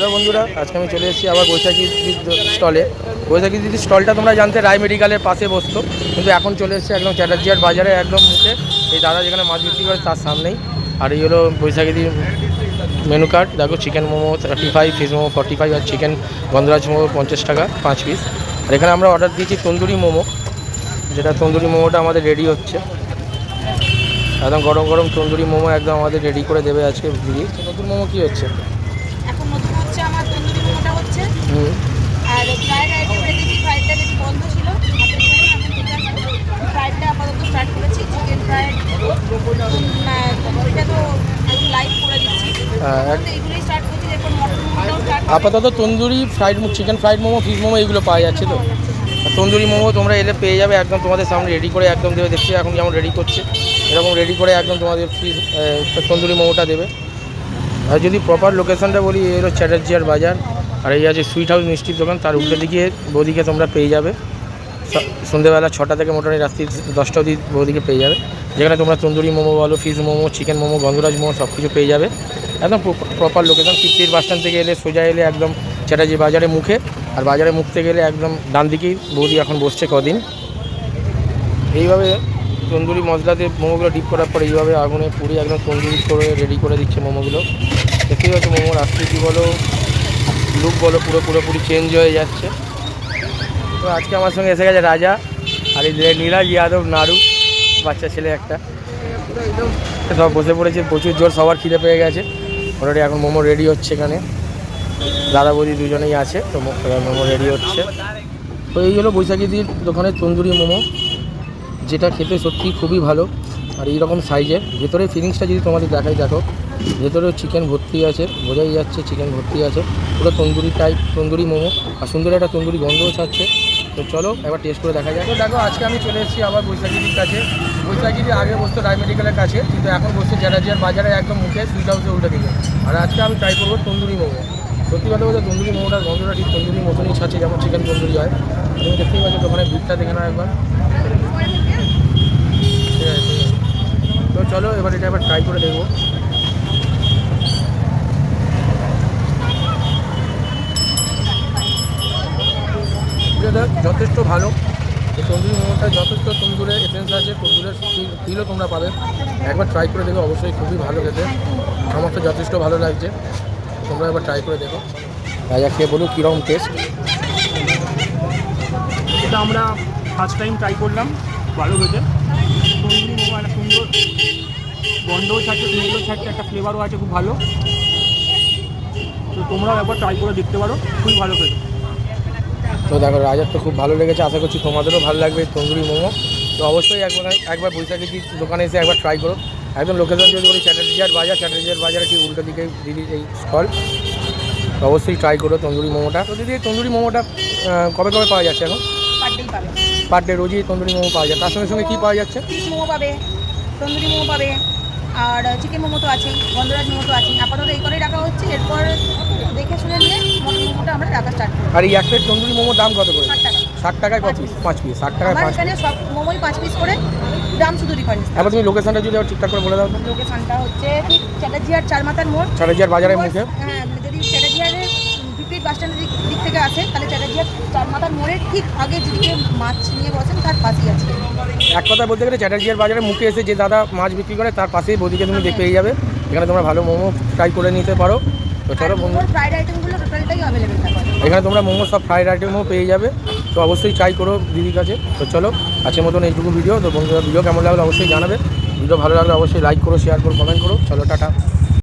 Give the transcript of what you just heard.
Hello বন্ধুরা, আজকে আমি চলে এসেছি আবার বৈশাখী স্টলে। বৈশাখী দিদির স্টলটা তোমরা জানতে রায় মেডিকেলের পাশে বসতো, কিন্তু এখন চলে এসেছে একদম চ্যাটার্জিয়ার বাজারে একদম মুখে এই দাদা যেখানে মাছ বিক্রি করে তার সামনেই। আর এই হলো বৈশাখী দিদির মেনু কার্ড। দেখো, chicken momo thirty five fish momo forty five আর চিকেন গন্ধরাজ মোমো পঞ্চাশ টাকা পাঁচ পিস আর এখানে আমরা অর্ডার দিয়েছি তন্দুরি মোমো, যেটা তন্দুরি মোমোটা আমাদের রেডি হচ্ছে। একদম গরম গরম তন্দুরি মোমো একদম আমাদের রেডি করে দেবে আজকে দিদি। নতুন মোমো কী হচ্ছে এখন নতুন হচ্ছে আমার তন্দুরি মোমোটা হচ্ছে হুম আর ফ্রাইড আইটেম রেখেছি ফ্রাইডটা যদি বন্ধ ছিল হাতের ফোনে এখন ঠিক আছে ফ্রাইডটা আপাতত স্টার্ট করেছি চিকেন ফ্রাইড তন্দুরিটা তো একদম লাইভ করে দিচ্ছি হ্যাঁ, এক- তো এগুলোই স্টার্ট করছি এরপর মটন মোমোটাও স্টার্ট আপাতত tandoori fried chicken fried momo fish momo এগুলো পাওয়া যাচ্ছে তো। তন্দুরি মোমো তোমরা এলে পেয়ে যাবে, একদম তোমাদের সামনে রেডি করে একদম দেবে। দেখছি এখন যেমন রেডি করছে। এরকম রেডি করে একদম তোমাদের ফিশ তন্দুরি মোমোটা দেবে। আর যদি প্রপার লোকেশনটা বলি, এই হলো চ্যাটার্জিয়ার বাজার। আর এই আছে সুইট হাউস মিষ্টির দোকান, তার উল্টো দিকে, বৌদিকে তোমরা পেয়ে যাবে। সন্ধ্যেবেলা ছটা থেকে মোটামুটি রাত্রি দশটা অবধি বৌদিকে পেয়ে যাবে। যেখানে তোমরা তন্দুরি মোমো বলো, ফিশ মোমো, চিকেন মোমো, গন্ধরাজ মোমো সব কিছু পেয়ে যাবে। একদম প্রপার লোকেশন ফিফটির বাস স্ট্যান্ড থেকে এলে সোজা এলে একদম চ্যাটার্জি বাজারে মুখে, আর বাজারে মুখতে গেলে একদম ডান দিকেই বৌদি এখন বসছে কদিন। এইভাবে তন্দুরি মশলাতে মোমোগুলো ডিপ করার পর এইভাবে আগুনে পুরি একদম তন্দুরি করে রেডি করে দিচ্ছে মোমোগুলো। দেখতেই পাচ্ছি মোমোর আকৃতি বলো লুক বলো পুরো পুরোপুরি চেঞ্জ হয়ে যাচ্ছে। তো আজকে আমার সঙ্গে এসে গেছে রাজা, আর এই নীরাজ যাদব নাড়ু, বাচ্চা ছেলে একটা। সব বসে পড়েছে, প্রচুর জোর, সবার খিদে পেয়ে গেছে। অলরেডি এখন মোমো রেডি হচ্ছে এখানে। দাদা বৌদি দুজনেই আছে, তো মোমো রেডি হচ্ছে। তো এই হলো বৈশাখীদির দোকানের তন্দুরি মোমো, যেটা খেতে সত্যি খুবই ভালো, আর এইরকম সাইজের ভেতরে ফিলিংসটা যদি তোমাদের দেখাই, দেখো। ভেতরেও চিকেন ভর্তি আছে, বোঝাই যাচ্ছে চিকেন ভর্তি আছে। পুরো তন্দুরি টাইপ তন্দুরি মোমো। আর সুন্দর একটা তন্দুরি গন্ধও ছাড়ছে। তো চলো, একবার টেস্ট করে দেখা যাক। তো দেখো, আজকে আমি চলে এসেছি আবার বৈশাখীদির কাছে। বৈশাখীদি আগে বসতো রায় মেডিকেলের কাছে, কিন্তু এখন বসছে চ্যাটার্জিয়ার বাজারে একদম মুখে সুইট হাউসে উল্টে দিকে। আর আজকে আমি ট্রাই করব তন্দুরি মোমো। সত্যি কথা বলতে তন্দুরি মোমোটার গন্ধটা ঠিক তন্দুরি মতনই ছাড়ছে, যেমন চিকেন তন্দুরি হয়। তুমি দেখতেই পাচ্ছ দোকানের ভিড়টা দেখে নাও একবার। তো চলো, এবার এটা এবার ট্রাই করে দেখব। এটা যথেষ্ট ভালো। এই তন্দুরি মোমোটা যথেষ্ট তন্দুরের এসেন্স আছে, তন্দুরের ফিলও তোমরা পাবে। একবার ট্রাই করে দেখো, অবশ্যই খুবই ভালো খেতে। আমার তো যথেষ্ট ভালো লাগছে। তোমরা একবার ট্রাই করে দেখো। রাজা খেয়ে বলুন কীরকম টেস্ট এটা আমরা ফার্স্ট টাইম ট্রাই করলাম, ভালো হয়েছে তন্দুরি মোমো একটা সুন্দর গন্ধও ছাড়ছে স্মেলও ছাড়ছে একটা ফ্লেভারও আছে, খুব ভালো। তো তোমরাও একবার ট্রাই করে দেখতে পারো, খুবই ভালো খেতে। তো দেখো রাজার তো খুব ভালো লেগেছে আশা করছি তোমাদেরও ভালো লাগবে তন্দুরি মোমো। তো অবশ্যই একবার একবার বৈশাখী দোকানে এসে একবার ট্রাই করো। একদম লোকেশন যদি বলি চ্যাটার্জিয়ার বাজার চ্যাটার্জিয়ার বাজারে ঠিক উল্টো দিকে দিদি এই স্টল তো অবশ্যই ট্রাই করো তন্দুরি মোমোটা। তো দিদি এই তন্দুরি মোমোটা কবে কবে পাওয়া যাচ্ছে এখন? পার। ডে রোজই তন্দুরি মোমো পাওয়া যায়। তার সঙ্গে সঙ্গে কী পাওয়া যাচ্ছে? মোমো পাবে তন্দুরি মোমো পাবে। আর চিকেন মোমো তো আছেই গন্ধরাজ মোমো তো আছেই। আপাতত এই করেই রাখা হচ্ছে এরপর দেখে শুনে নিয়ে মোমোটা আমরা রাখা স্টার্ট করি আর এই এক প্লেট তন্দুরি মোমো দাম কত করে? ষাট টাকা। ষাট টাকায় কত পিস পাঁচ পিস ষাট টাকায় পাঁচ এখানে সব মোমোই পাঁচ পিস করে দাম শুধু ডিফারেন্স এবার তুমি লোকেশনটা যদি আবার ঠিকঠাক করে বলে দাও লোকেশনটা হচ্ছে ঠিক চ্যাটার্জিয়ার চার মাথার মোড়। চ্যাটার্জিয়ার বাজারের মুখে। হ্যাঁ যদি ফিফটি বাস স্ট্যান্ডের দিক থেকে আসে তাহলে চ্যাটার্জিয়ার চার মাথার মোড়ের ঠিক আগে যেদিকে মাছ নিয়ে বসেন তার পাশেই আছে। এক কথা বলতে গেলে চ্যাটার্জিয়ার বাজারে মুখে এসে যে দাদা মাছ বিক্রি করে তার পাশেই বৌদিকে তুমি দেখে পেয়ে যাবে। এখানে তোমরা ভালো মোমো ট্রাই করে নিতে পারো। তো চলো ফ্রাইড আইটেমগুলো টোটালটাই অ্যাভেলেবেল এখানে তোমরা মোমো সব ফ্রাইড আইটেমও পেয়ে যাবে। তো অবশ্যই ট্রাই করো দিদির কাছে। তো চলো আজকের মতন এইটুকু ভিডিও তো বন্ধুরা ভিডিও কেমন লাগল অবশ্যই জানাবে। ভিডিও ভালো লাগলে অবশ্যই লাইক করো শেয়ার করো কমেন্ট করো। চলো টাটা।